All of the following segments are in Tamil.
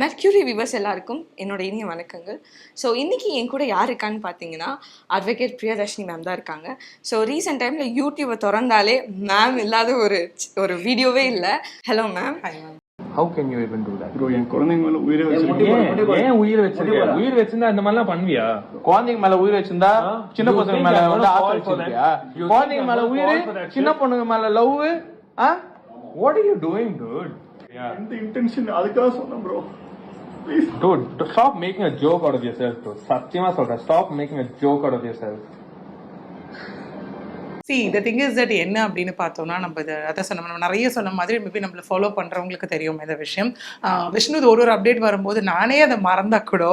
மெர்க்யூரி விவர்ஸ் எல்லாருக்கும் என்னோட இனிய வணக்கங்கள். ஸோ இன்னைக்கு என் கூட யார் இருக்கான்னு பார்த்தீங்கன்னா அட்வொகேட் பிரியதர்ஷினி மேம் தான் இருக்காங்க. ஸோ ரீசெண்ட் டைமில் யூடியூபை திறந்தாலே மேம் இல்லாத ஒரு ஒரு வீடியோவே இல்லை. Hello ma'am how can you even do that? Bro என் குழந்தைங்க மேல உயிரை வச்சிருக்கேன் ஏன் உயிர் வச்சிருக்க? உயிர் வச்சிருந்தா இந்த மாதிரிலாம் பண்ணுவியா? குழந்தைங்க மேல உயிர் வச்சிருந்தா சின்ன பசங்க மேல வந்து ஆசை? வச்சிருக்கியா? குழந்தைங்க மேல உயிர் சின்ன? பொண்ணுங்க மேல லவ் ஆ? What are you doing dude? Yeah. எந்த இன்டென்ஷன் அதுக்காக சொன்னேன் bro Dude, stop making a joke out of yourself, dude. Satyama Sota, stop making a joke out of yourself. See the thing is that என்ன அப்படின்னு பார்த்தோம்னா நம்ம இதை அதை சொன்ன நம்ம நிறைய சொன்ன மாதிரி மேபி நம்மளை ஃபாலோ பண்ணுறவங்களுக்கு தெரியும் இந்த விஷயம். ஆஹ் விஷ்ணு இது ஒரு ஒரு அப்டேட் வரும்போது நானே அதை மறந்தா கூட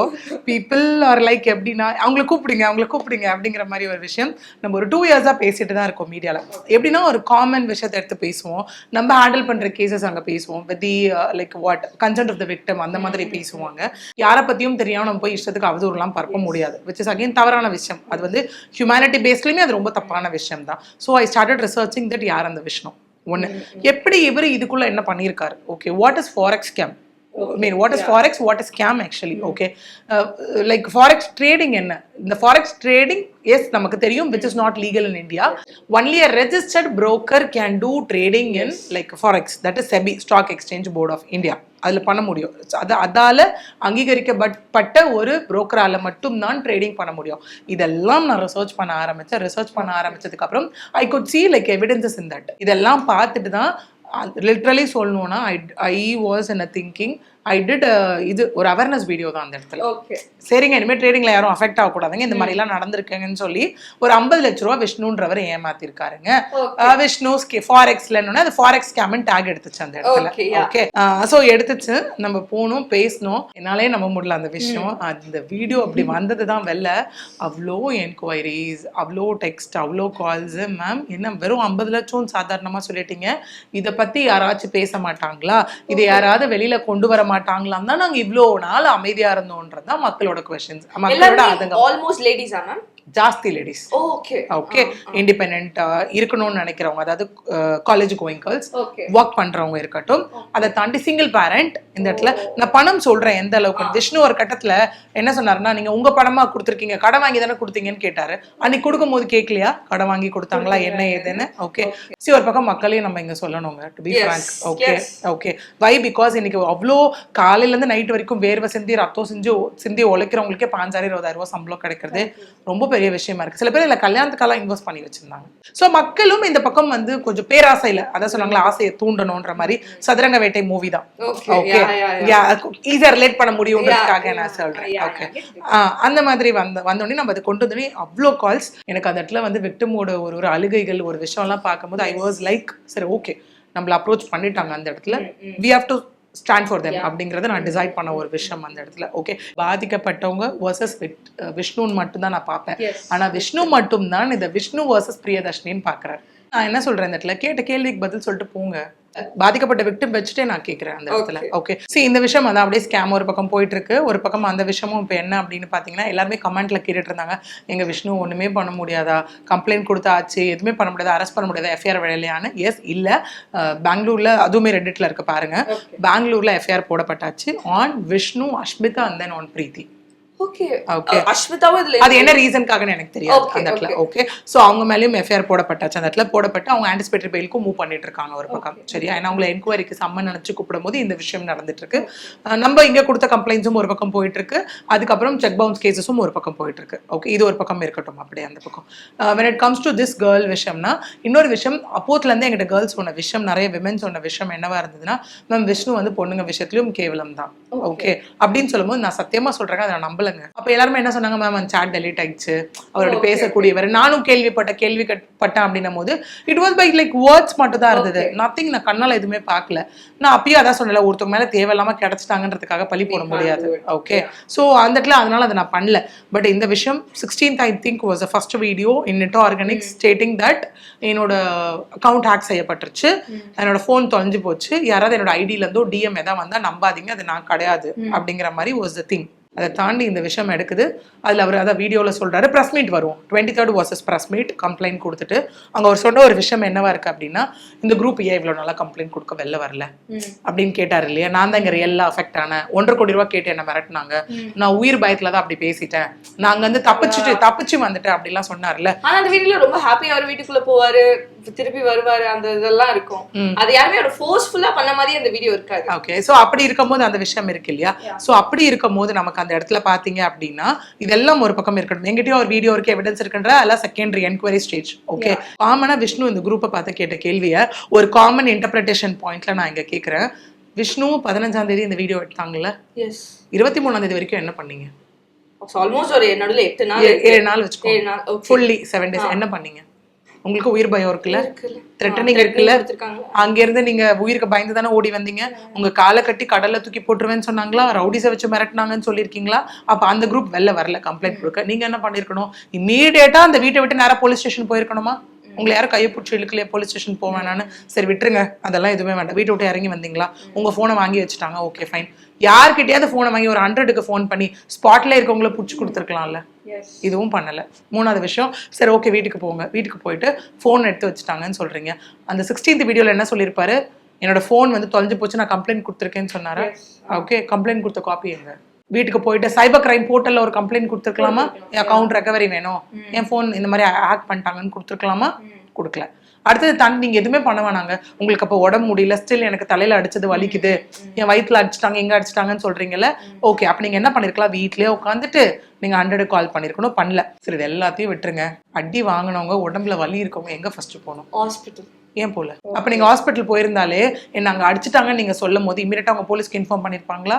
பீப்புள் ஆர் லைக் எப்படின்னா அவங்கள கூப்பிடுங்க அவங்கள கூப்பிடுங்க அப்படிங்கிற மாதிரி ஒரு விஷயம் நம்ம ஒரு டூ இயர்ஸாக பேசிட்டு தான் இருக்கோம் மீடியாவில் எப்படின்னா ஒரு காமன் விஷயத்தை எடுத்து பேசுவோம். நம்ம ஹேண்டில் பண்ணுற கேசஸ் அங்கே பேசுவோம். With the like what consent of the victim அந்த மாதிரி பேசுவாங்க. யாரை பற்றியும் தெரியாமல் நம்ம போய் இஷ்டத்துக்கு அவதூறுலாம் பரப்ப முடியாது. விச் இஸ் அகைன் தவறான விஷயம். அது வந்து ஹியூமனிட்டி பேஸ்லையுமே அது ரொம்ப தப்பான விஷயம் தான். So I started researching that யார் அந்த விஷ்ணு? ஒன்று எப்படி இவர் இதுக்குள்ள என்ன பண்ணியிருக்காரு okay what is forex scam mean what is forex what is scam actually okay like forex trading என்ன? இந்த ஃபாரெக்ஸ் ட்ரேடிங் எஸ் நமக்கு தெரியும் which is not legal in India only a registered broker can do trading in like forex that is SEBI stock exchange board of India அதில் பண்ண முடியும். அது அதால அங்கீகரிக்கப்பட்ட ஒரு புரோக்கரால மட்டும்தான் ட்ரேடிங் பண்ண முடியும். இதெல்லாம் நான் ரிசர்ச் பண்ண ஆரம்பிச்சேன். ரிசர்ச் பண்ண ஆரம்பிச்சதுக்கு அப்புறம் I could see like evidences in that இதெல்லாம் பார்த்துட்டு தான் லிட்ரலி சொல்லணும்னா I I was in a thinking I did இது ஒரு அவேர்னஸ் வீடியோ தான் அந்த இடத்துல. ஓகே சரிங்க இனிமேல் ட்ரேடிங்ல யாரும் அஃபெக்ட் ஆகக்கூடாதுங்க. இந்த மாதிரி எல்லாம் நடந்திருக்குங்கன்னு சொல்லி ஒரு ஐம்பது லட்ச ரூபா விஷ்ணுன்றவர் ஏமாத்திருக்காருங்க. விஷ்ணு ஃபாரெக்ஸ்ல அது ஃபாரெக்ஸ் கேமன் டேக் எடுத்துச்சு அந்த இடத்துல. ஓகே ஸோ எடுத்துச்சு. நம்ம போனோம் பேசணும். என்னாலே நம்ப முடியல அந்த விஷயம். அந்த வீடியோ அப்படி வந்தது தான் வெளில. அவ்வளோ என்கொயரிஸ் அவ்வளோ டெக்ஸ்ட் அவ்வளோ கால்ஸ் மேம் என்ன வெறும் ஐம்பது லட்சம் சாதாரணமா சொல்லிட்டீங்க. இதை பத்தி யாராச்சும் பேச மாட்டாங்களா? இதை யாராவது வெளியில கொண்டு வர மாட்டாங்களாம் தான் நாங்க இவ்வளோ நாள் அமைதியா இருந்தோன்றது தான் மக்களோட கொஸ்டின்ஸ் மக்களோட ஆல்மோஸ்ட் லேடிஸா மேம் ஜாஸ்தி லேடிஸ் ஓகே ஓகே இண்டிபெண்ட் இருக்கணும்னு நினைக்கிறவங்க அதாவது காலேஜ் கோயிங் கேர்ள்ஸ் ஒர்க் பண்றவங்க இருக்கட்டும் அதை தாண்டி சிங்கிள் பேரண்ட் இந்த இடத்துல நான் பணம் சொல்றேன் எந்த அளவுக்கு? விஷ்ணு ஒரு கட்டத்துல என்ன சொன்னாருன்னா நீங்க உங்க பணமா கொடுத்துருக்கீங்க கடன் வாங்கி தானே கொடுத்தீங்கன்னு கேட்டாரு. அன்னைக்கு கொடுக்கும் போது கேட்கலையா? கடன் வாங்கி கொடுத்தாங்களா? என்ன ஏதுன்னு? ஓகே சி ஒரு பக்கம் மக்களையும் நம்ம இங்க சொல்லணுங்க to be frank okay. Okay why because இன்னைக்கு அவ்வளோ காலையில இருந்து நைட் வரைக்கும் வேர்வை சிந்தி ரத்தம் செஞ்சு சிந்தி உழைக்கிறவங்களுக்கே பாஞ்சாயிரம் இருபதாயிரம் ரூபாய் சம்பளம் கிடைக்கிறது. ரொம்ப பெரிய விஷயமா இருக்கு. சில பேர் இல்ல கல்யாணத்துக்கெல்லாம் இன்வெஸ்ட் பண்ணி வச்சிருந்தாங்க. சோ மக்களும் இந்த பக்கம் வந்து கொஞ்சம் பேராசையில அதான் சொன்னாங்களா ஆசையை தூண்டணும்ன்ற மாதிரி சதுரங்க வேட்டை மூவி தான். ஓகே ரிலேட் பண்ண முடியும்ன்றதுக்காக நான் சொல்றேன். ஓகே. அந்த மாதிரி வந்த வந்தோடனே நம்ம அதை கொண்டு வந்தோடனே அவ்வளோ கால்ஸ் எனக்கு அந்த இடத்துல வந்து விக்டமோட ஒரு ஒரு அழுகைகள் ஒரு விஷயம்லாம் பார்க்கும்போது ஐ வாஸ் லைக் சரி ஓகே நம்மள அப்ரோச் பண்ணிட்டாங்க அந்த இடத்துல. We have to stand for them அப்படிங்கறத நான் டிசைட் பண்ண ஒரு விஷயம் அந்த இடத்துல. ஓகே பாதிக்கப்பட்டவங்க வர்சஸ் விஷ்ணுன்னு மட்டும்தான் நான் பார்ப்பேன். Yes. ஆனா விஷ்ணு மட்டும்தான் இந்த விஷ்ணு வர்சஸ் பிரியதர்ஷினின்னு பார்க்கறாரு. நான் என்ன சொல்றேன் இந்த இடத்துல? கேட்ட கேள்விக்கு பதில் சொல்லிட்டு போங்க. பாதிக்கப்பட்ட விக்டிம் வச்சுட்டே நான் கேட்கிறேன் அந்த இடத்துல. ஓகே சரி இந்த விஷயம் அதான் அப்படியே ஸ்கேம் ஒரு பக்கம் போயிட்டு இருக்கு ஒரு பக்கம் அந்த விஷயமும் இப்போ என்ன அப்படின்னு பார்த்தீங்கன்னா எல்லாருமே கமெண்ட்ல கேட்டுட்டு இருந்தாங்க. எங்க விஷ்ணு ஒண்ணுமே பண்ண முடியாதா? கம்ப்ளைண்ட் கொடுத்தாச்சு எதுவுமே பண்ண முடியாதா? அரெஸ்ட் பண்ண முடியாதா? எஃப்ஐஆர் விளையான்னு எஸ் இல்ல. பெங்களூர்ல அதுவுமே ரெட்டிட்ல இருக்கு பாருங்க. பெங்களூர்ல FIR போடப்பட்டாச்சு. On Vishnu Ashmita and then on Preethi okay Okay. அஸ்மிதாவும் இதுல அது என்ன ரீசன்காகன்னு எனக்கு தெரியாது அந்த இடத்துல. ஓகே சோ அவங்க மேலயும் எஃப்ஐஆர் போடப்பட்டாச்சு. அந்த இடத்துல போடப்பட்டு அவங்க ஆன்டிசிபேட்டரி பெயிலுக்கும் மூவ் பண்ணிட்டு இருக்காங்க ஒரு பக்கம். சரியா? ஏன்னா அவங்களை என்கொயரிக்கு சம்மன் நினைச்சு கூப்பிடும் போது இந்த விஷயம் நடந்துட்டு இருக்கு நம்ம இங்க கொடுத்த கம்ப்ளைண்ட்ஸும் ஒரு பக்கம் போயிட்டு இருக்கு அதுக்கப்புறம் செக் பவுன்ஸ் கேசஸும் ஒரு பக்கம் போயிட்டு இருக்கு ஓகே இது ஒரு பக்கம் இருக்கட்டும். அப்படியே அந்த பக்கம். When it comes to this girl விஷயம்னா இன்னொரு விஷயம் அப்போத்துல இருந்து எங்கிட்ட கேர்ள்ஸ் சொன்ன விஷயம் நிறைய விமன் சொன்ன விஷயம் என்னவா இருந்ததுன்னா மேம் விஷ்ணு வந்து பொண்ணுங்க விஷயத்திலும் கேவலம் தான். ஓகே அப்படின்னு சொல்லும்போது நான் சத்தியமா சொல்றேன் அதை நான் நம்பலங்க அப்ப எல்லாருமே என்ன சொன்னாங்க மேம் அந்த சாட் டெலிட் ஆயிடுச்சு. அவரோட பேசக்கூடியவர். நானும் கேள்விப்பட்ட கேள்வி பட்டேன் அப்படின்னும் போது it was by like words மட்டும் தான் இருந்தது. நத்திங் நான் கண்ணால எதுவுமே பார்க்கல. நான் அப்பயும் அதான் சொன்னல ஒருத்தவங்க மேல தேவையில்லாம கிடைச்சிட்டாங்கன்றதுக்காக பழி போட முடியாது. ஓகே ஸோ அந்த இடத்துல அதனால அதை நான் பண்ணல. பட் இந்த விஷயம் sixteenth I think was a first video in net organic stating that என்னோட அக்கௌண்ட் ஹேக் செய்யப்பட்டுருச்சு. என்னோட ஃபோன் தொலைஞ்சு போச்சு. யாராவது என்னோட ஐடியில இருந்தோ டிஎம் எதாவது வந்தா நம்பாதீங்க. அது நான் கிடையாது அப்படிங்கிற மாதிரி வாஸ் த திங் அதை தாண்டி இந்த விஷயம் எடுக்குது. அதில் அவர் அதான் வீடியோவில் சொல்கிறாரு ப்ரெஸ் மீட் வரும் twenty third versus press meet complaint கொடுத்துட்டு அங்கே அவர் சொன்ன ஒரு விஷயம் என்னவா இருக்குது அப்படின்னா இந்த குரூப் ஏன் இவ்வளோ நல்லா கம்ப்ளைண்ட் கொடுக்க வெளில வரல? அப்படின்னு கேட்டார் இல்லையா? நான் தான் இங்கே ரியலாக அஃபெக்ட் ஆனேன். ஒன்றரை கோடி ரூபா கேட்டு என்ன மிரட்டினாங்க. நான் உயிர் பயத்தில் தான் அப்படி பேசிட்டேன். நாங்கள் வந்து தப்பிச்சுட்டு தப்பிச்சு வந்துட்டேன் அப்படிலாம் சொன்னார்ல ஆனா அந்த வீடியோல ரொம்ப ஹாப்பியா அவர் வீட்டுக்குள்ள போவாரு. திருப்பி வருவாரு அந்த இதெல்லாம் இருக்கும். அது யாருமே ஒரு ஃபோர்ஸ்ஃபுல்லா பண்ண மாதிரி அந்த வீடியோ இருக்காது. ஓகே ஸோ அப்படி இருக்கும்போது அந்த விஷயம் இருக்கு இல்லையா? ஸோ அப்படி இருக்கும்போது நமக்கு அந்த இடத்துல பார்த்தீங்க அப்படின்னா இதெல்லாம் ஒரு பக்கம் இருக்கட்டும். எங்கிட்டயும் ஒரு வீடியோ இருக்கு எவிடன்ஸ் இருக்குன்ற அதெல்லாம் செகண்டரி என்கொயரி ஸ்டேஜ் ஓகே காமனா விஷ்ணு இந்த குரூப்பை பார்த்து கேட்ட கேள்வியை ஒரு காமன் இன்டர்பிரிட்டேஷன் பாயிண்ட்ல நான் இங்க கேட்குறேன் விஷ்ணு பதினஞ்சாம் தேதி இந்த வீடியோ எடுத்தாங்கல்ல? எஸ் இருபத்தி மூணாம் தேதி வரைக்கும் என்ன பண்ணீங்க? ஆல்மோஸ்ட் ஒரு நடுவுல எட்டு நாள் ஏழு நாள் வச்சுக்கோ ஃபுல்லி செவன் டேஸ் என்ன பண்ணீங்க? உங்களுக்கு உயிர் பயம் இருக்குல்ல. த்ரெட்டனிங் இருக்குல்ல? threatening கொடுத்திருக்காங்க. அங்க இருந்து நீங்க உயிருக்கு பயந்து தானே ஓடி வந்தீங்க? உங்க காலை கட்டி கடல்ல தூக்கி போட்டுருவேன்னு சொன்னாங்களா? ரவுடிஸை வச்சு மிரட்டினாங்கன்னு சொல்லியிருக்கீங்களா? அப்ப அந்த குரூப் வெளில வரல கம்ப்ளைண்ட் கொடுக்க. நீங்க என்ன பண்ணிருக்கணும் இம்மீடியட்டா அந்த வீட்டை விட்டு நேரா போலீஸ் ஸ்டேஷன் போயிருக்கணுமா? உங்களை யாரும் கையை பிடிச்சி இழுக்கலையே போலீஸ் ஸ்டேஷன் போவேனான்னு சரி விட்டுருங்க. அதெல்லாம் எதுவுமே வேண்டாம். வீட்டை விட்டு இறங்கி வந்தீங்களா? உங்க போனை வாங்கி வச்சுட்டாங்க. ஓகே ஃபைன் யார்கிட்டயாவது போனை வாங்கி ஒரு ஹண்ட்ரடுக்கு ஃபோன் பண்ணி ஸ்பாட்ல இருக்கவங்கள பிடிச்சி கொடுத்துருக்கலாம்ல? இதுவும் பண்ணல. மூணாவது விஷயம் சரி ஓகே வீட்டுக்கு போங்க. வீட்டுக்கு போயிட்டு ஃபோன் எடுத்து வச்சுட்டாங்கன்னு சொல்றீங்க. அந்த சிக்ஸ்டீன்த் வீடியோல என்ன சொல்லியிருப்பாரு? என்னோட ஃபோன் வந்து தொலைஞ்சு போச்சு நான் கம்ப்ளைண்ட் கொடுத்துருக்கேன்னு சொன்னாரா? ஓகே கம்ப்ளைண்ட் கொடுத்த காப்பி எங்க? வீட்டுக்கு போயிட்டு சைபர் கிரைம் போர்ட்டல்ல ஒரு கம்ப்ளைண்ட் கொடுத்துருக்கலாமா? என் அக்கௌண்ட் ரெக்கவரி வேணும். என் ஃபோன் இந்த மாதிரி ஹேக் பண்ணிட்டாங்கன்னு கொடுத்துருக்கலாமா? கொடுக்கல. அடுத்தது தாண்டி நீங்க எதுவுமே பண்ண வேணாங்க. உங்களுக்கு அப்போ உடம்பு முடியல ஸ்டில் எனக்கு தலையில அடிச்சது வலிக்குது. என் வயித்துல அடிச்சிட்டாங்க எங்க அடிச்சிட்டாங்கன்னு சொல்றீங்கல்ல? ஓகே அப்ப நீங்க என்ன பண்ணிருக்கலாம்? வீட்லயே உட்காந்துட்டு நீங்க ஹண்ட்ரடு கால் பண்ணிருக்கணும். பண்ணல. சரி இது எல்லாத்தையும் விட்டுருங்க. அடி வாங்கினவங்க உடம்புல வலி இருக்கவங்க எங்க ஃபர்ஸ்ட் போகணும்? ஹாஸ்பிட்டல் ஏன் போல? அப்ப நீங்க ஹாஸ்பிட்டல் போயிருந்தாலே என்ன அங்க அடிச்சிட்டாங்கன்னு நீங்க சொல்லும் போது இமீடியட்டா அவங்க போலீஸ்க்கு இன்ஃபார்ம் பண்ணிருப்பாங்களா?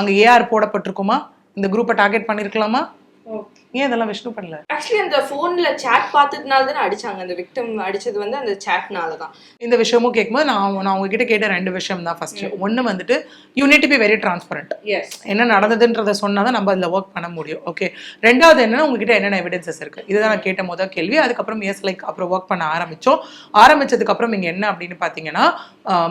அங்க ஏஆர் போடப்பட்டிருக்குமா? இந்த குரூப்பை டார்கெட் பண்ணிருக்கலாமா? ஏன் இதெல்லாம் விஷ்ணு பண்ணல? ஆக்சுவலி அந்த போன்ல சாட் பார்த்ததுனால தானே அடிச்சாங்க. அந்த விக்டம் அடிச்சது வந்து அந்த சாட்னால தான். இந்த விஷயமும் கேட்கும்போது நான் நான் உங்ககிட்ட கேட்ட ரெண்டு விஷயம் தான் ஃபர்ஸ்ட் ஒன்னு வந்துட்டு you need be very transparent as என்ன நடந்ததுன்றத சொன்னா தான் நம்ம அதில் ஒர்க் பண்ண முடியும். ஓகே ரெண்டாவது என்னன்னா உங்ககிட்ட என்னென்ன எவிடன்சஸ் இருக்கு? இதுதான் நான் கேட்ட முதல் கேள்வி. அதுக்கப்புறம் எஸ் லைக் அப்புறம் ஒர்க் பண்ண ஆரம்பிச்சோம். ஆரம்பிச்சதுக்கு அப்புறம் இங்க என்ன அப்படின்னு பார்த்தீங்கன்னா ஆஹ்,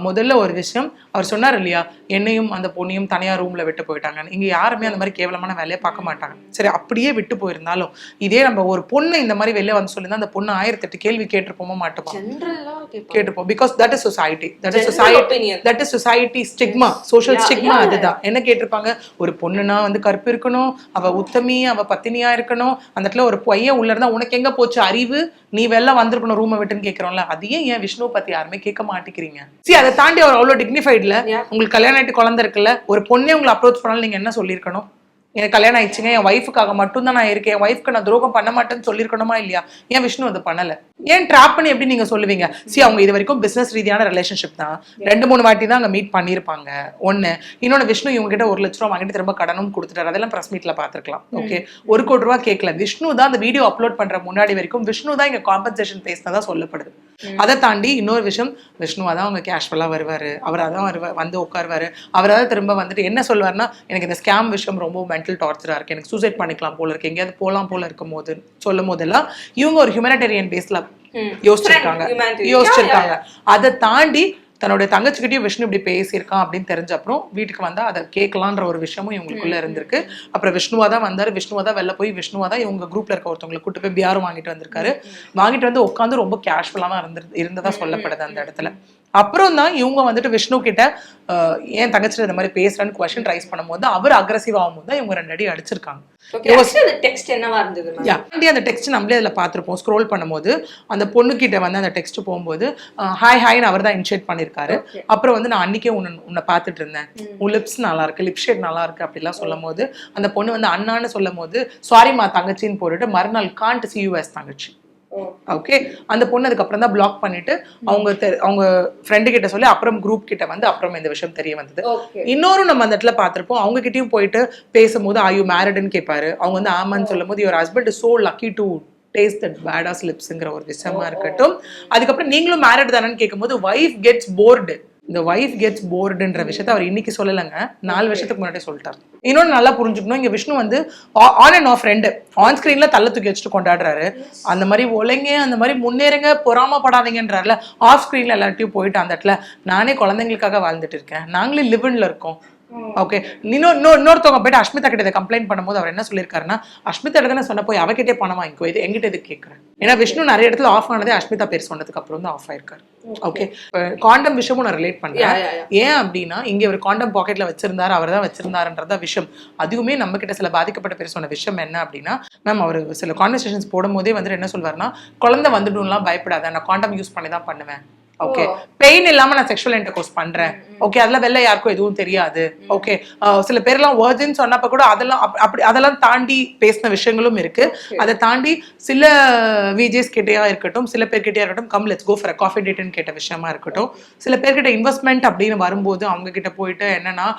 முதல்ல ஒரு விஷயம் அவர் சொன்னார் இல்லையா என்னையும் அந்த பொண்ணையும் தனியார் ரூம்ல விட்டு போயிட்டாங்க இங்க யாருமே அந்த மாதிரி கேவலமான வேலையை பார்க்க மாட்டாங்க. சரி அப்படியே விட்டு போயிருந்தாலும் இதே நம்ம ஒரு பொண்ணை இந்த மாதிரி வெளில வந்து சொல்லியிருந்தா அந்த பொண்ணு ஆயிரத்தெட்டு கேள்வி கேட்டிருப்போமா மாட்டோமா ஜென்ரலா கேட்டுப்போம் because that is society that is society. That is society stigma social stigma. அதுதான். என்ன கேட்டிருப்பாங்க? ஒரு பொண்ணுனா வந்து கருப்பு இருக்கணும் அவ உத்தமி அவ பத்தினியா இருக்கணும். அந்த இடத்துல ஒரு பையன் உள்ள இருந்தா உனக்கு எங்க போச்சு அறிவு? நீ வெளில வந்திருக்கணும் ரூமை விட்டுன்னு கேக்குறோம்ல அதையே ஏன் விஷ்ணு பத்தி யாருமே கேட்க மாட்டேங்கிறீங்க? சரி அதை தாண்டி அவர் அவ்வளவு டிக்னிஃபைட்ல. உங்களுக்கு கல்யாணம் ஆயிட்டு குழந்தை இருக்குல்ல ஒரு பொண்ணே உங்களை அப்ரோச் பண்ணாலும் நீங்க என்ன சொல்லியிருக்கணும்? எனக்கு கல்யாணம் ஆயிடுச்சுங்க என் ஒய்ஃபுக்காக மட்டும் தான் நான் இருக்கேன் என் ஒய்ஃப்க்கு நான் துரோகம் பண்ண மாட்டேன்னு சொல்லியிருக்கணுமா இல்லையா? ஏன் விஷ்ணு அது பண்ணல? ஏன் ட்ராப் பண்ணி எப்படி நீங்க சொல்லுவீங்க? சி அவங்க இது வரைக்கும் பிசினஸ் ரீதியான ரிலேஷன்ஷிப் தான். ரெண்டு மூணு வாட்டி தான் அங்க மீட் பண்ணியிருப்பாங்க. ஒண்ணு இன்னொன்னு விஷ்ணு இவங்க கிட்ட ஒரு லட்ச ரூபா வாங்கிட்டு திரும்ப கடனும் கொடுத்துட்டாரு. அதெல்லாம் பிரஸ் மீட்ல பாத்துருக்கலாம் ஓகே ஒரு கோடி ரூபா கேட்கல விஷ்ணு தான் அந்த வீடியோ அப்லோட் பண்ற முன்னாடி வரைக்கும் விஷ்ணு தான் இங்க காம்பன்சேஷன் பேசினதா சொல்லப்படுது. அதை தாண்டி இன்னொரு விஷயம் விஷ்ணுவா தான் அவங்க கேஷுவலா வருவாரு. அவரா தான் வருவா வந்து உட்காருவாரு. அவரா தான் திரும்ப வந்துட்டு என்ன சொல்வாருன்னா எனக்கு இந்த ஸ்கேம் விஷயம் ரொம்ப மென்டல் டார்ச்சரா இருக்கு. எனக்கு சூசைட் பண்ணிக்கலாம் போல இருக்கு. எங்கேயாவது போலாம் போல இருக்கும் போது சொல்லும் போதெல்லாம் இவங்க ஒரு ஹியூமனிடேரியன் பேஸ்ல யோசிச்சிருக்காங்க. யோசிச்சிருக்காங்க. அதை தாண்டி தன்னுடைய தங்கச்சிக்கிட்டயும் விஷ்ணு இப்படி பேசியிருக்கான் அப்படின்னு தெரிஞ்ச அப்புறம் வீட்டுக்கு வந்தா அதை கேட்கலான்ற ஒரு விஷயமும் இவங்களுக்குள்ள இருந்திருக்கு. அப்புறம் விஷ்ணுவா தான் வந்தாரு. விஷ்ணுவா தான் வெளில போய் விஷ்ணுவா தான் இவங்க குரூப்ல இருக்க ஒருத்தவங்களை கூட்டு போய் பியாரும் வாங்கிட்டு வந்திருக்காரு. வாங்கிட்டு வந்து உட்காந்து ரொம்ப கேஷுவலா தான் இருந்து இருந்ததா சொல்லப்படுது அந்த இடத்துல. அப்புறம் தான் இவங்க வந்துட்டு விஷ்ணு கிட்ட ஏன் தங்கச்சி இந்த மாதிரி பேசுறேன்னு கொஸ்டின் ரைஸ் பண்ணும்போது அவர் அக்ரஸிவ் ஆகும்போது தான் இவங்க ரெண்டு அடி அடிச்சிருக்காங்க. டெக்ஸ்ட் என்னவா இருந்தது அந்த டெக்ஸ்ட் நம்மளே அதில் பார்த்துருப்போம். ஸ்க்ரோல் பண்ணும்போது அந்த பொண்ணுக்கிட்ட வந்து அந்த டெக்ஸ்ட் போகும்போது ஹாய் ஹாய்னு அவர் தான் இனிஷியேட் பண்ணியிருக்காரு அப்புறம் வந்து நான் அன்னைக்கே உன்னை உன்னை பார்த்துட்டு இருந்தேன். உன் லிப்ஸ் நல்லா இருக்கு லிப் ஷேட் நல்லா இருக்கு அப்படிலாம் சொல்லும் போது அந்த பொண்ணு வந்து அண்ணான்னு சொல்லும் போது சாரிம்மா தங்கச்சின்னு போட்டுட்டு மறுநாள் காண்ட் சி யூஎஸ் தங்கச்சி. ஓகே அந்த பொண்ணு அதுக்கப்புறம் தான் பிளாக் பண்ணிட்டு அவங்க அவங்க ஃப்ரெண்டு கிட்ட சொல்லி அப்புறம் குரூப் கிட்ட வந்து அப்புறம் இந்த விஷயம் தெரிய வந்தது. இன்னொரு நம்ம அந்த இடத்துல பார்த்திருப்போம். அவங்க கிட்டயும் போயிட்டு பேசும்போது ஆர் யூ மேரிடுன்னு கேட்பாரு அவங்க வந்து ஆமான்னு சொல்லும் போது your husband so lucky to taste that பேடா ஸ்லிப்ஸுங்கிற ஒரு விஷயமா இருக்கட்டும். அதுக்கப்புறம் நீங்களும் மேரிட் தானேன்னு கேட்கும்போது வைஃப் கெட்ஸ் போர்டு இந்த வைஃப் கெட்ஸ் போர்டுன்ற விஷயத்த அவர் இன்னைக்கு சொல்லலைங்க. நாலு வருஷத்துக்கு முன்னாடி சொல்லிட்டார். இன்னொன்னு நல்லா புரிஞ்சுக்கணும். இங்க விஷ்ணு வந்து ஆன் அண்ட் ஆஃப் ரெண்டு ஆன் ஸ்கிரீன்ல தள்ள தூக்கி வச்சுட்டு கொண்டாடுறாரு. அந்த மாதிரி ஒலைங்க அந்த மாதிரி முன்னேறுங்க பொறாமப்படாதீங்கன்றாருல ஆஃப் ஸ்கிரீன்ல எல்லாத்தையும் போயிட்டு அந்த இடத்துல நானே குழந்தைங்களுக்காக வாழ்ந்துட்டு இருக்கேன். நாங்களே லிவன்ல இருக்கோம். ஓகே இன்னொரு இன்னொரு- இன்னொருத்தவங்க போயிட்டு அஷ்மிதா கிட்ட இதை கம்ப்ளைண்ட் பண்ணும்போது அவர் என்ன சொல்லியிருக்காருன்னா கிட்ட தானே சொன்ன போய் அவகிட்டே பணம் வாங்கிக்கோ இது எங்கிட்ட எதுக்கு கேட்குறேன் ஏன்னா விஷ்ணு நிறைய இடத்துல ஆஃப் ஆனதே அஷ்மிதா பேர் சொன்னதுக்கு அப்புறம் தான் ஆஃப் ஆயிருக்காரு. ஓகே காண்டம் விஷயமும் நான் ரிலேட் பண்றேன் yeah. ஏன் அப்படின்னா இங்க ஒரு காண்டம் பாக்கெட்ல வச்சிருந்தாரு அவர் தான் வச்சிருந்தாருன்றதா விஷயம் அதுவுமே நம்ம கிட்ட சில பாதிக்கப்பட்ட பேர் சொன்ன விஷயம் என்ன அப்படின்னா மேம் அவர் சில கான்வர்சேஷன்ஸ் போடும்போதே வந்துட்டு என்ன சொல்வாருன்னா குழந்தை வந்துடும்லாம் பயப்படாத நான் காண்டம் யூஸ் பண்ணி தான் பண்ணுவேன். ஓகே பெயின் இல்லாம நான் செக்ஷுவல் இன்டர்கோர்ஸ் பண்றேன். ஓகே அதெல்லாம் வெளில யாருக்கும் எதுவும் தெரியாது. ஓகே சில பேர்லாம் வேர்ஜின் சொன்னப்ப கூட அதெல்லாம் அப்- அப்படி அதெல்லாம் தாண்டி பேசின விஷயங்களும் இருக்கு. அதை தாண்டி சில விஜேஸ் கிட்டயா இருக்கட்டும் சில பேர் கிட்டயா இருக்கட்டும் come let's go for coffee டேட்னு கேட்ட விஷயமா இருக்கட்டும் சில பேர்கிட்ட இன்வெஸ்ட்மெண்ட் அப்படின்னு வரும்போது அவங்க கிட்ட போயிட்டு என்னன்னா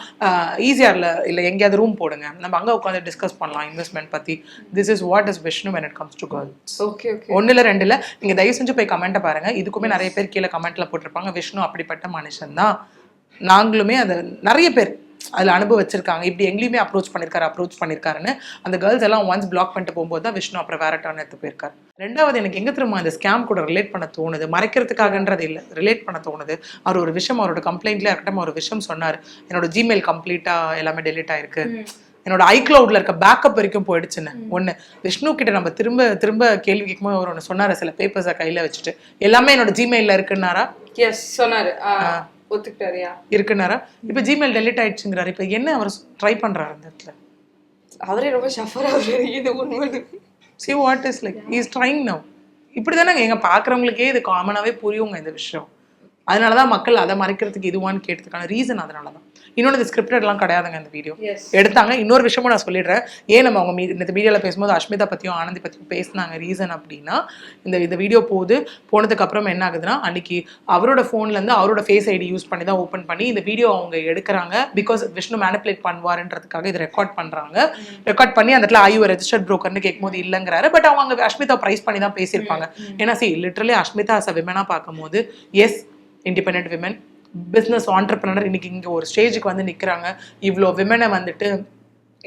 ஈஸியார்ல இல்ல எங்கேயாவது ரூம் போடுங்க. நம்ம அங்க உட்காந்து டிஸ்கஸ் பண்ணலாம் இன்வெஸ்ட்மெண்ட் பத்தி. This is what is Vishnu when it comes to girls. Okay ஒண்ணுல ரெண்டுல நீங்க தயவு செஞ்சு போய் கமெண்ட்டை பாருங்க. இதுக்குமே நிறைய பேர் கீழே கமெண்ட்ல போட்டிருப்பாங்க. விஷ்ணு அப்படிப்பட்ட மனுஷன் தான் நாங்களுமே அதை நிறைய பேர் அதுல அனுபவிச்சிருக்காங்க. இப்படி எங்களையுமே அப்ரோச் பண்ணிருக்காரு அப்ரோச் பண்ணிருக்காருன்னு அந்த கேர்ள்ஸ் எல்லாம் ஒன்ஸ் பிளாக் பண்ணிட்டு போகும்போது தான் விஷ்ணு அப்புறம் வேற டர்ன் எடுத்து போயிருக்காரு. ரெண்டாவது எனக்கு எங்க திரும்ப அந்த ஸ்கேம் கூட ரிலேட் பண்ண தோணுது. மறைக்கிறதுக்காகன்றது இல்லை ரிலேட் பண்ண தோணுது. அவர் ஒரு விஷயம் அவரோட கம்ப்ளைண்ட்ல இருக்கட்டும் ஒரு விஷயம் சொன்னார். என்னோட ஜிமெயில் கம்ப்ளீட்டா எல்லாமே டெலிட் ஆயிருக்கு. என்னோட ஐக்ளவுட்ல இருக்க பேக்கப் வரைக்கும் போயிடுச்சுன்னு. ஒண்ணு விஷ்ணு கிட்ட நம்ம திரும்ப திரும்ப கேள்வி கேட்கும்போது அவர் ஒன்று சொன்னாரு சில பேப்பர்ஸை கையில வச்சுட்டு. எல்லாமே என்னோட ஜிமெயில்ல இருக்குன்னாரா? எஸ் சொன்னாரு. ஒத்துக்கிட்டாருயா இருக்குன்னாரா இப்போ ஜிமெயில் டெலிட் ஆயிடுச்சுங்கிறாரு. இப்போ என்ன அவர் ட்ரை பண்றாரு அந்த இடத்துல? அவரே ரொம்ப ஷஃபர் ஆகுறாரு. இது உண்மை see what is like is trying now இப்படி தானே எங்க பார்க்குறவங்களுக்கே இது காமனாகவே புரியுங்க இந்த விஷயம். அதனால தான் மக்கள் அதை மறைக்கிறதுக்கு இதுவான்னு கேட்டதுக்கான ரீசன் அதனால தான் இன்னொன்று இது ஸ்கிரிப்டட்லாம் கிடையாதுங்க இந்த வீடியோ. எடுத்தாங்க. இன்னொரு விஷயமும் நான் சொல்லிடுறேன். ஏன் நம்ம அவங்க மீ இந்த வீடியோவில் பேசும்போது அஷ்மிதா பற்றியும் ஆனந்தி பற்றியும் பேசினாங்க ரீசன் அப்படின்னா இந்த இந்த வீடியோ போகுது. போனதுக்கு அப்புறம் என்ன ஆகுதுன்னா அன்னைக்கு அவரோட ஃபோன்லேருந்து அவரோட ஃபேஸ் ஐடி யூஸ் பண்ணி தான் ஓப்பன் பண்ணி இந்த வீடியோ அவங்க எடுக்கிறாங்க. பிகாஸ் விஷ்ணு மேனிப்புலேட் பண்ணுவாருன்றதுக்காக இதை ரெக்கார்ட் பண்ணுறாங்க ரெக்கார்ட் பண்ணி அந்த இடத்துல ஐயோ ரெஜிஸ்டர்ட் ப்ரோக்கர்னு கேட்கும்போது இல்லைங்கிறாரு. பட் அவங்க அஷ்மிதா ப்ரைஸ் பண்ணி தான் பேசியிருப்பாங்க. ஏன்னா see literally Ashmita as a விமனாக பார்க்கும்போது as independent women business entrepreneur இன்னைக்கு இங்க ஒரு ஸ்டேஜுக்கு வந்து நிக்கிறாங்க. இவ்வளோ விமனை வந்துட்டு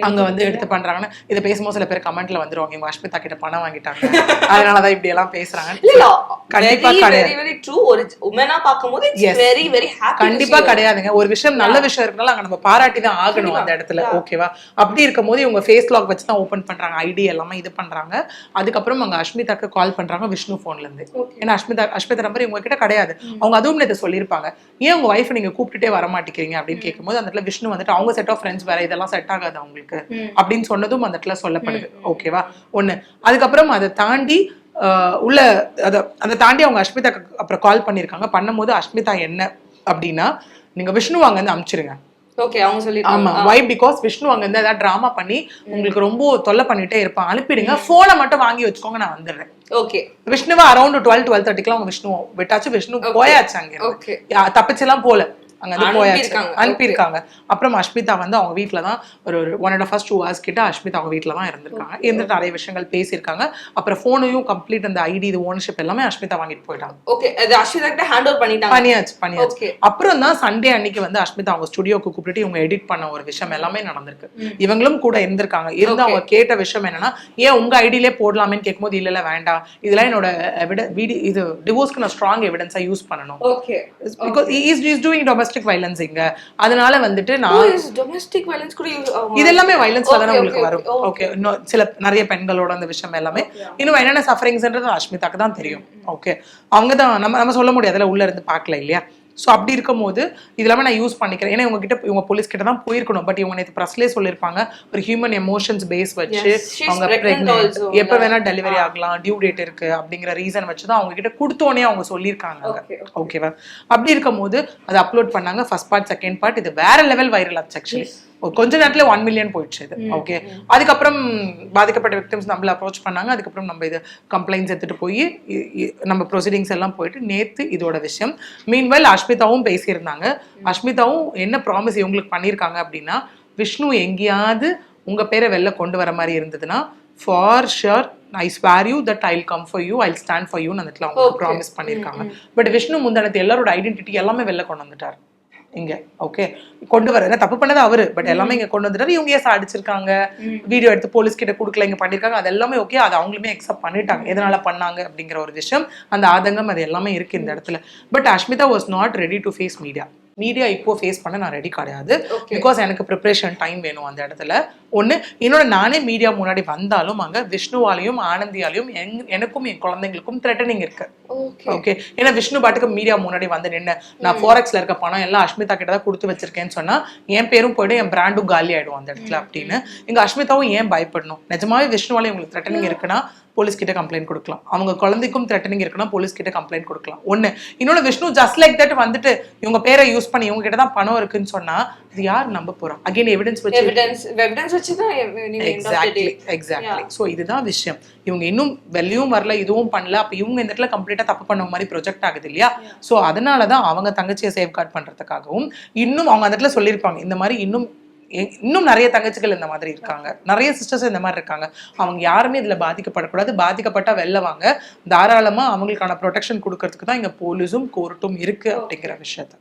அங்க வந்து எடுத்து பண்றாங்கன்னா இதை பேசும்போது சில பேர் கமெண்ட்ல வந்துருவாங்க. இவங்க அஷ்மிதா கிட்ட பணம் வாங்கிட்டாங்க. அதனாலதான் இப்படி எல்லாம் பேசுறாங்க. கண்டிப்பா கிடையாது. வெரி ட்ரூ ஒரு உமனா பாக்கும்போது Yes. It's very very happy கண்டிப்பா கிடையாதுங்க. ஒரு விஷயம் நல்ல விஷயம் இருக்கனால அங்க நம்ம பாராட்டி தான் ஆகணும் அந்த இடத்துல. ஓகேவா அப்படி இருக்கும்போது இவங்க ஃபேஸ் லாக் வச்சு தான் ஓபன் பண்றாங்க. ஐடி எல்லாமே இது பண்றாங்க. அதுக்கப்புறம் அங்க அஷ்மிதாக்கு கால் பண்றாங்க விஷ்ணு போன்ல இருந்து ஏன்னா அஷ்மிதா அஷ்மிதா நம்பர் இவங்க கிட்ட கிடையாது அவங்க அதுவும் இதை சொல்லியிருப்பாங்க. ஏன் உங்க ஒய்ஃப் நீங்க கூப்பிட்டுட்டே வர மாட்டேங்கிறீங்க? அப்படின்னு கேட்கும்போது அந்த இடத்துல விஷ்ணு வந்துட்டு அவங்க செட் ஆஃப் ஃப்ரெண்ட்ஸ் வேற. இதெல்லாம் செட் ஆகாது அவங்களுக்கு. அப்படின்னு சொன்னதும் அந்த இடத்துல சொல்லப்படுது. ஓகேவா ஒண்ணு. அதுக்கப்புறம் அதை தாண்டி உள்ள அதை அதை தாண்டி அவங்க அஷ்மிதாக்கு அப்புறம் கால் பண்ணியிருக்காங்க. பண்ணும்போது அஷ்மிதா என்ன அப்படின்னா நீங்க விஷ்ணு அங்க இருந்து அனுப்பிச்சிருங்க ஓகே அவங்க சொல்லி ஆமா. வை பிகாஸ் விஷ்ணு அங்க இருந்து ஏதாவது டிராமா பண்ணி உங்களுக்கு ரொம்ப தொல்லை பண்ணிட்டே இருப்பான். அனுப்பிடுங்க. போனை மட்டும் வாங்கி வச்சுக்கோங்க நான் வந்துடுறேன். ஓகே விஷ்ணுவா அரௌண்ட் டுவெல் டுவெல் தேர்ட்டிக்குலாம் அவங்க விஷ்ணு விட்டாச்சு விஷ்ணு போயாச்சு அங்க. யா- தப்பிச்செல்லாம் போல. அங்க போயாச்சு. அனுப்பியிருக்காங்க. அப்புறம் அஷ்மிதா வந்து அவங்க வீட்ல தான் ஒரு ஒரு one and first two hours கிட்ட அஷ்மிதா அவங்க வீட்ல தான் இருந்திருக்காங்க. இருந்துட்டு நிறைய விஷயங்கள் பேசியிருக்காங்க. அப்புறம் ஃபோனையும் கம்ப்ளீட் அந்த ஐடி இது ஓனர்ஷிப் எல்லாமே அஷ்மிதா வாங்கிட்டு போயிட்டாங்க. ஓகே அது அஸ்விதா கிட்ட ஹேண்ட் ஓவர் பண்ணிட்டாங்க. பண்ணியாச்சு பண்ணியாச்சு. அப்புறம் தான் சண்டே அன்னைக்கு வந்து அஷ்மிதா அவங்க ஸ்டுடியோக்கு கூப்பிட்டு இவங்க எடிட் பண்ண ஒரு விஷயம் எல்லாமே நடந்திருக்கு. இவங்களும் கூட இருந்திருக்காங்க. இருந்து அவங்க கேட்ட விஷயம் என்னன்னா ஏன் உங்க ஐடியிலே போடலாமேன்னு கேட்கும்போது இல்ல இல்ல வேண்டாம். இதெல்லாம் என்னோட எவிட வீடி இது டிவோர்ஸ்க்கு நான் ஸ்ட்ராங் எவிடன்ஸா யூஸ் பண்ணணும். Okay because is is doing domestic violence இங்க அதனால வந்துட்டு நான் டொமஸ்டிக் வயலன்ஸ் கூட? இது எல்லாமே வைலன்ஸ்ல தானே உங்களுக்கு வரும். ஓகே சில நிறைய பெண்களோட அந்த விஷயம் எல்லாமே. இன்னும் என்னென்ன சஃபரிங்ஸ்ன்றது அஷ்மிதாக்கு தான் தெரியும். ஓகே அவங்க தான் நம்ம நம்ம சொல்ல முடியாதுல உள்ள இருந்து பார்க்கல இல்லையா? ஸோ அப்படி இருக்கும்போது இது எல்லாமே நான் யூஸ் பண்ணிக்கிறேன். ஏன்னா இவங்க கிட்ட இவங்க போலீஸ் கிட்ட தான் போயிருக்கணும். பட் இவங்க நேற்று ப்ரெஸ்லேயே சொல்லியிருப்பாங்க. ஒரு ஹியூமன் எமோஷன்ஸ் பேஸ் வச்சு அவங்க பிரெக்னென்ட். எப்போ வேணா டெலிவரி ஆகலாம் டியூ டேட் இருக்கு அப்படிங்கிற ரீசன் வச்சு தான் அவங்க கிட்ட கொடுத்தோனே அவங்க சொல்லியிருக்காங்க. ஓகேவா அப்படி இருக்கும்போது அதை அப்லோட் பண்ணாங்க. ஃபர்ஸ்ட் பார்ட் செகண்ட் பார்ட் இது வேற லெவல் வைரல் ஆச்சு ஆக்சுவலி கொஞ்ச நேரத்துல ஒன் மில்லியன் போயிடுச்சு இது. ஓகே அதுக்கப்புறம் பாதிக்கப்பட்ட விக்டிம்ஸ் நம்மள அப்ரோச் பண்ணாங்க. அதுக்கப்புறம் நம்ம இது கம்ப்ளைண்ட்ஸ் எடுத்துட்டு போய் நம்ம ப்ரொசீடிங்ஸ் எல்லாம் போயிட்டு நேத்து இதோட விஷயம். மீன்வெல் அஷ்மிதாவும் பேசியிருந்தாங்க. அஷ்மிதாவும் என்ன ப்ராமிஸ் இவங்களுக்கு பண்ணியிருக்காங்க அப்படின்னா விஷ்ணு எங்கேயாவது உங்க பேரை வெளில கொண்டு வர மாதிரி இருந்ததுன்னா for sure I swear you that I'll come for you I stand for யூன்னு அந்த அவங்க. ப்ராமிஸ் பண்ணியிருக்காங்க. பட் விஷ்ணு முந்தானத்து எல்லாரோட ஐடென்டிட்டி எல்லாமே வெளில கொண்டு வந்துட்டார். இங்க. ஓகே கொண்டு வர ஏன்னா தப்பு பண்ணது அவரு. பட் எல்லாமே இங்க கொண்டு வந்துட்டாரு இவங்க ஏன் அடிச்சிருக்காங்க வீடியோ எடுத்து போலீஸ் கிட்ட கொடுக்கல இங்க பண்ணிருக்காங்க. அது எல்லாமே ஓகே அது அவங்களுமே அக்செப்ட் பண்ணிட்டாங்க. எதனால பண்ணாங்க அப்படிங்கிற ஒரு விஷயம். அந்த ஆதங்கம் அது எல்லாமே இருக்கு இந்த இடத்துல. But Ashmita was not ready to face media media இப்போ ஃபேஸ் பண்ண நான் ரெடி கிடையாது. பிகாஸ் எனக்கு ப்ரிப்பரேஷன் டைம் வேணும் அந்த இடத்துல. ஒன்று இன்னொன்று நானே மீடியா முன்னாடி வந்தாலும் அங்கே விஷ்ணுவாலையும் ஆனந்தியாலையும் எனக்கும் என் குழந்தைங்களுக்கும் த்ரெட்டனிங் இருக்கு. ஓகே ஏன்னா விஷ்ணு பாட்டுக்கு மீடியா முன்னாடி வந்து நின்று நான் ஃபாரெக்ஸ்ல இருக்க பணம் எல்லாம் அஷ்மிதா கிட்ட தான் கொடுத்து வச்சிருக்கேன்னு சொன்னா என் பேரும் போயிடும் என் பிராண்டும் காலி ஆயிடும் அந்த இடத்துல அப்படின்னு. இங்க அஷ்மிதாவும் ஏன் பயப்படணும்? நிஜமாவே விஷ்ணுவாலே உங்களுக்கு த்ரெட்டனிங் இருக்குன்னா போலீஸ் கிட்ட கம்ப்ளைண்ட் கொடுக்கலாம். அவங்க குழந்தைக்கும் த்ரெட்டனிங் இருக்குன்னா போலீஸ் கிட்ட கம்ப்ளைண்ட் கொடுக்கலாம். ஒண்ணு இன்னொன்னு விஷ்ணு ஜஸ்ட் லைக் தட் வந்துட்டு இவங்க பேரை யூஸ் பண்ணி இவங்க கிட்ட தான் பணம் இருக்குன்னு சொன்னா இது யார் நம்ப போறா? அகைன் எவிடன்ஸ் வச்சு எவிடன்ஸ் எவிடன்ஸ் வச்சு தான் எக்ஸாக்ட்லி. எக்ஸாக்ட்லி ஸோ இதுதான் விஷயம். இவங்க இன்னும் வெளியும் வரல இதுவும் பண்ணல அப்போ இவங்க இந்த இடத்துல கம்ப்ளீட்டாக தப்பு பண்ண மாதிரி ப்ரொஜெக்ட் ஆகுது இல்லையா? ஸோ அதனால தான் அவங்க தங்கச்சியை சேஃப்கார்ட் பண்ணுறதுக்காகவும் இன்னும் அவங்க அந்த இடத்துல சொல்லியிருப்பாங்க இந்த மாதிரி இன்னும் இன்னும் நிறைய தங்கச்சிகள் இந்த மாதிரி இருக்காங்க. நிறைய சிஸ்டர்ஸ் இந்த மாதிரி இருக்காங்க. அவங்க யாருமே இதில் பாதிக்கப்படக்கூடாது. பாதிக்கப்பட்டா வெளில வாங்க. தாராளமாக அவங்களுக்கான ப்ரொடெக்ஷன் கொடுக்கறதுக்கு தான் இங்கே போலீஸும் கோர்ட்டும் இருக்குது அப்படிங்கிற விஷயத்தை.